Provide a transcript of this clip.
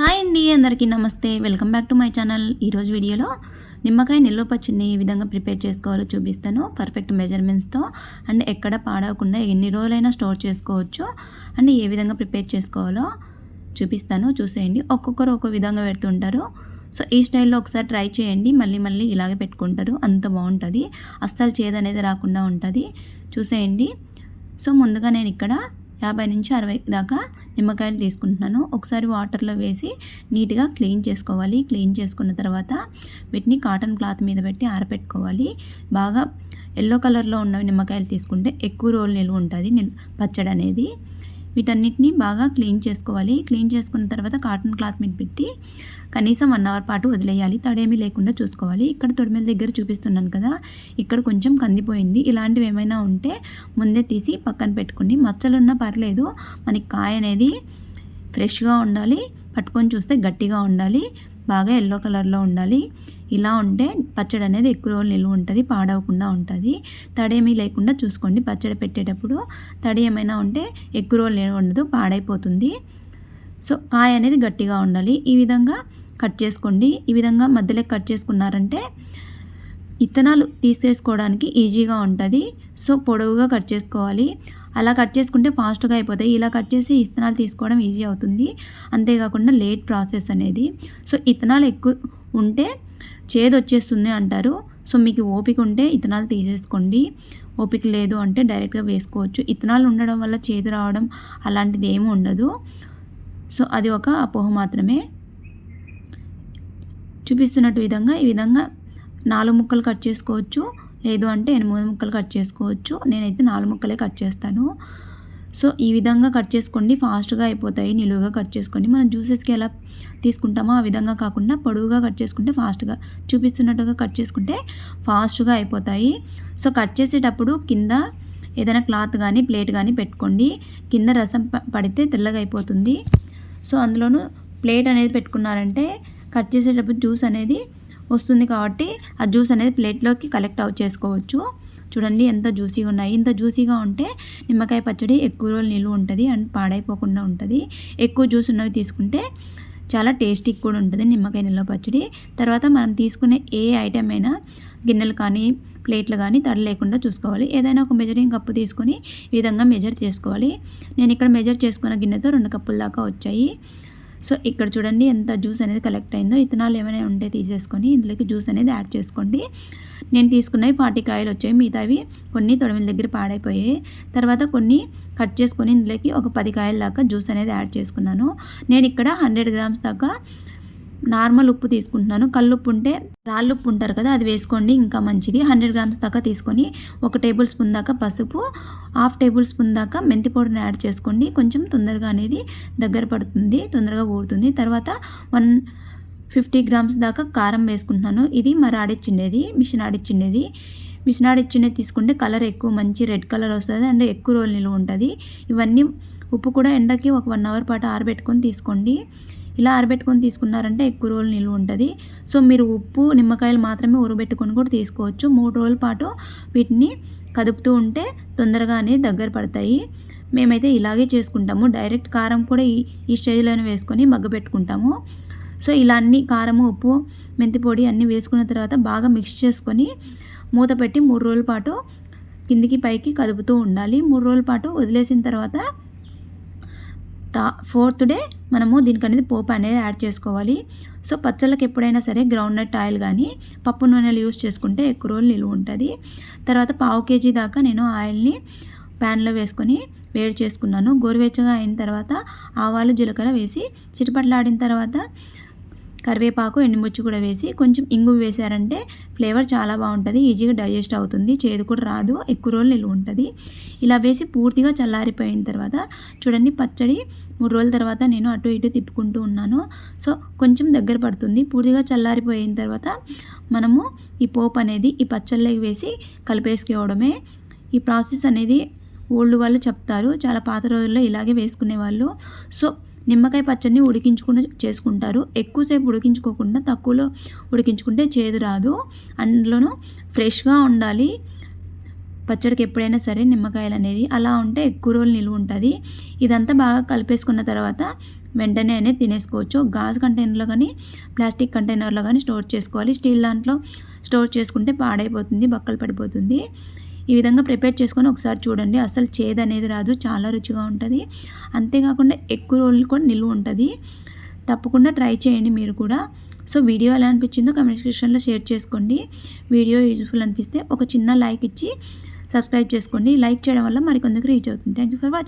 Hi అండి అందరికీ నమస్తే. Welcome back to my channel. ఈరోజు వీడియోలో నిమ్మకాయ నిల్వ పచ్చడిని ఏ విధంగా ప్రిపేర్ చేసుకోవాలో చూపిస్తాను. పర్ఫెక్ట్ మెజర్మెంట్స్తో అండ్ ఎక్కడ పాడవకుండా ఎన్ని రోజులైనా స్టోర్ చేసుకోవచ్చు అండ్ ఏ విధంగా ప్రిపేర్ చేసుకోవాలో చూపిస్తాను. చూసేయండి. ఒక్కొక్కరు ఒక్కో విధంగా పెడుతుంటారు. సో ఈ స్టైల్లో ఒకసారి ట్రై చేయండి. మళ్ళీ మళ్ళీ ఇలాగే పెట్టుకుంటారు. అంత బాగుంటుంది. అస్సలు చేదు అనేది రాకుండా ఉంటుంది. చూసేయండి. సో ముందుగా నేను ఇక్కడ యాభై నుంచి అరవై దాకా నిమ్మకాయలు తీసుకుంటున్నాను. ఒకసారి వాటర్లో వేసి నీట్గా క్లీన్ చేసుకోవాలి. క్లీన్ చేసుకున్న తర్వాత వీటిని కాటన్ క్లాత్ మీద పెట్టి ఆరబెట్టుకోవాలి బాగా ఎల్లో కలర్లో ఉన్న నిమ్మకాయలు తీసుకుంటే ఎక్కువ రోజులు నిల్వ ఉంటుంది. పచ్చడి అనేది వీటన్నిటిని బాగా క్లీన్ చేసుకోవాలి. క్లీన్ చేసుకున్న తర్వాత కాటన్ క్లాత్ మీద పెట్టి కనీసం వన్ అవర్ పాటు వదిలేయాలి. తడేమీ లేకుండా చూసుకోవాలి. ఇక్కడ తొడిమెల దగ్గర చూపిస్తున్నాను కదా ఇక్కడ కొంచెం కందిపోయింది. ఇలాంటివి ఏమైనా ఉంటే ముందే తీసి పక్కన పెట్టుకుని మచ్చలున్నా పర్లేదు. మనకి కాయ అనేది ఫ్రెష్గా ఉండాలి. పట్టుకొని చూస్తే గట్టిగా ఉండాలి. బాగా ఎల్లో కలర్లో ఉండాలి. ఇలా ఉంటే పచ్చడి అనేది ఎక్కువ రోజులు నిలువ ఉంటుంది పాడవకుండా ఉంటుంది. తడేమీ లేకుండా చూసుకోండి. పచ్చడి పెట్టేటప్పుడు తడి ఏమైనా ఉంటే ఎక్కువ రోజులు నిలువ ఉండదు పాడైపోతుంది. సో కాయ అనేది గట్టిగా ఉండాలి. ఈ విధంగా కట్ చేసుకోండి. ఈ విధంగా మధ్యలో కట్ చేసుకున్నారంటే ఇత్తనాలు తీసేసుకోవడానికి ఈజీగా ఉంటుంది. సో పొడవుగా కట్ చేసుకోవాలి. అలా కట్ చేసుకుంటే ఫాస్ట్గా అయిపోతాయి. ఇలా కట్ చేసి ఇత్తనాలు తీసుకోవడం ఈజీ అవుతుంది. అంతేకాకుండా లేట్ ప్రాసెస్ అనేది. సో ఇత్తనాలు ఎక్కువ ఉంటే చేదు వచ్చేస్తుంది అంటారు. సో మీకు ఓపిక ఉంటే ఇతనాలు తీసేసుకోండి. ఓపిక లేదు అంటే డైరెక్ట్గా వేసుకోవచ్చు. ఇత్తనాలు ఉండడం వల్ల చేదు రావడం అలాంటిది ఏమి ఉండదు. సో అది ఒక అపోహ మాత్రమే. చూపిస్తున్నట్టు విధంగా ఈ విధంగా నాలుగు ముక్కలు కట్ చేసుకోవచ్చు. లేదు అంటే ఎనిమిది ముక్కలు కట్ చేసుకోవచ్చు. నేనైతే నాలుగు ముక్కలే కట్ చేస్తాను. సో ఈ విధంగా కట్ చేసుకోండి. ఫాస్ట్గా అయిపోతాయి. నిలువుగా కట్ చేసుకోండి. మనం జ్యూసెస్కి ఎలా తీసుకుంటామో ఆ విధంగా కాకుండా పొడవుగా కట్ చేసుకుంటే ఫాస్ట్గా చూపిస్తున్నట్టుగా కట్ చేసుకుంటే ఫాస్ట్గా అయిపోతాయి. సో కట్ చేసేటప్పుడు కింద ఏదైనా క్లాత్ కానీ ప్లేట్ కానీ పెట్టుకోండి. కింద రసం పడితే తెల్లగా అయిపోతుంది. సో అందులోనూ ప్లేట్ అనేది పెట్టుకున్నారంటే కట్ చేసేటప్పుడు జ్యూస్ అనేది వస్తుంది కాబట్టి ఆ జ్యూస్ అనేది ప్లేట్లోకి కలెక్ట్ అవుట్ చేసుకోవచ్చు. చూడండి ఎంత జ్యూసీగా ఉన్నాయి. ఇంత జ్యూసీగా ఉంటే నిమ్మకాయ పచ్చడి ఎక్కువ రోజులు నిలువ ఉంటుంది అండ్ పాడైపోకుండా ఉంటుంది. ఎక్కువ జ్యూస్ ఉన్నవి తీసుకుంటే చాలా టేస్టీ కూడా ఉంటుంది నిమ్మకాయ నిల్వ పచ్చడి. తర్వాత మనం తీసుకునే ఏ ఐటెం అయినా గిన్నెలు కానీ ప్లేట్లు కానీ తడి లేకుండా చూసుకోవాలి. ఏదైనా ఒక మెజరింగ్ కప్పు తీసుకొని ఈ విధంగా మెజర్ చేసుకోవాలి. నేను ఇక్కడ మెజర్ చేసుకున్న గిన్నెతో రెండు కప్పుల దాకా వచ్చాయి. సో ఇక్కడ చూడండి ఎంత జ్యూస్ అనేది కలెక్ట్ అయిందో ఇతనాలు ఏమైనా ఉంటే తీసేసుకొని ఇందులోకి జ్యూస్ అనేది యాడ్ చేసుకోండి. నేను తీసుకున్నవి ఫార్టీ కాయలు వచ్చాయి మిగతావి కొన్ని తొడమిల దగ్గర పాడైపోయాయి. తర్వాత కొన్ని కట్ చేసుకొని ఇందులోకి ఒక పది కాయల దాకా జ్యూస్ అనేది యాడ్ చేసుకున్నాను. నేను ఇక్కడ హండ్రెడ్ గ్రామ్స్ దాకా నార్మల్ ఉప్పు తీసుకుంటున్నాను. కల్లుప్పు ఉంటే రాళ్ళు ఉప్పు ఉంటారు కదా అది వేసుకోండి. ఇంకా మంచిది. హండ్రెడ్ గ్రామ్స్ దాకా తీసుకొని ఒక టేబుల్ స్పూన్ దాకా పసుపు హాఫ్ టేబుల్ స్పూన్ దాకా మెంతి పౌడర్ని యాడ్ చేసుకోండి. కొంచెం తొందరగా అనేది దగ్గర పడుతుంది తొందరగా ఊరుతుంది. తర్వాత వన్ ఫిఫ్టీ గ్రామ్స్ దాకా కారం వేసుకుంటున్నాను. ఇది మరి ఆడిచ్చిండేది మిషన్ ఆడిచ్చిండేది. మిషన్ ఆడిచ్చిండే తీసుకుంటే కలర్ ఎక్కువ మంచి రెడ్ కలర్ వస్తుంది అండ్ ఎక్కువ రోజులు నిలువ ఉంటుంది. ఇవన్నీ ఉప్పు కూడా ఎండకి ఒక వన్ అవర్ పాటు ఆరబెట్టుకొని తీసుకోండి. ఇలా ఆరబెట్టుకొని తీసుకున్నారంటే ఎక్కువ రోజులు నిల్వ ఉంటుంది. సో మీరు ఉప్పు నిమ్మకాయలు మాత్రమే ఊరబెట్టుకొని కూడా తీసుకోవచ్చు. మూడు రోజుల పాటు వీటిని కదుపుతూ ఉంటే తొందరగానే దగ్గర పడతాయి. మేమైతే ఇలాగే చేసుకుంటాము. డైరెక్ట్ కారం కూడా ఈ ఈ స్టేజ్లోనే వేసుకొని మగ్గబెట్టుకుంటాము సో ఇలా అన్ని కారము ఉప్పు మెంతి పొడి అన్నీ వేసుకున్న తర్వాత బాగా మిక్స్ చేసుకొని మూత పెట్టి మూడు రోజుల పాటు కిందికి పైకి కదుపుతూ ఉండాలి. మూడు రోజుల పాటు వదిలేసిన తర్వాత తా ఫోర్త్ డే మనము దీనికి అనేది పోపు అనేది యాడ్ చేసుకోవాలి. సో పచ్చళ్ళకి ఎప్పుడైనా సరే గ్రౌండ్ నట్ ఆయిల్ కానీ పప్పు నూనెలు యూస్ చేసుకుంటే ఎక్కువ రోజులు నిలువ ఉంటుంది. తర్వాత పావు కేజీ దాకా నేను ఆయిల్ని ప్యాన్లో వేసుకొని వేడి చేసుకున్నాను. గోరువెచ్చగా అయిన తర్వాత ఆవాలు జీలకర్ర వేసి చిటపట్లాడిన తర్వాత కరివేపాకు ఎండుమిర్చి కూడా వేసి కొంచెం ఇంగు వేశారంటే ఫ్లేవర్ చాలా బాగుంటుంది ఈజీగా డైజెస్ట్ అవుతుంది చేదు కూడా రాదు ఎక్కువ రోజులు నిలువ ఉంటుంది. ఇలా వేసి పూర్తిగా చల్లారిపోయిన తర్వాత చూడండి పచ్చడి మూడు రోజుల తర్వాత నేను అటు ఇటు తిప్పుకుంటూ ఉన్నాను. సో కొంచెం దగ్గర పడుతుంది. పూర్తిగా చల్లారిపోయిన తర్వాత మనము ఈ పోపు అనేది ఈ పచ్చళ్ళకి వేసి కలిపేసుకోవడమే. ఈ ప్రాసెస్ అనేది ఓల్డ్ వాళ్ళు చెప్తారు చాలా పాత రోజుల్లో ఇలాగే వేసుకునేవాళ్ళు. సో నిమ్మకాయ పచ్చడిని ఉడికించుకుని చేసుకుంటారు. ఎక్కువసేపు ఉడికించుకోకుండా తక్కువలో ఉడికించుకుంటే చేదు రాదు. అందులోనూ ఫ్రెష్గా ఉండాలి. పచ్చడికి ఎప్పుడైనా సరే నిమ్మకాయలు అనేది అలా ఉంటే ఎక్కువ రోజులు నిలువ ఉంటుంది. ఇదంతా బాగా కలిపేసుకున్న తర్వాత వెంటనే అనేది తినేసుకోవచ్చు. గాజు కంటైనర్లో కానీ ప్లాస్టిక్ కంటైనర్లో కానీ స్టోర్ చేసుకోవాలి. స్టీల్ దాంట్లో స్టోర్ చేసుకుంటే పాడైపోతుంది బక్కలు పడిపోతుంది. ఈ విధంగా ప్రిపేర్ చేసుకొని ఒకసారి చూడండి. అసలు చేదు అనేది రాదు. చాలా రుచిగా ఉంటుంది. అంతేకాకుండా ఎక్కువ రోజులు కూడా నిలువ ఉంటుంది. తప్పకుండా ట్రై చేయండి మీరు కూడా. సో వీడియో ఎలా అనిపించిందో కమెంట్ సెక్షన్లో షేర్ చేసుకోండి. వీడియో యూజ్ఫుల్ అనిపిస్తే ఒక చిన్న లైక్ ఇచ్చి సబ్స్క్రైబ్ చేసుకోండి. లైక్ చేయడం వల్ల మరికొందరికి రీచ్ అవుతుంది. Thank you for watching.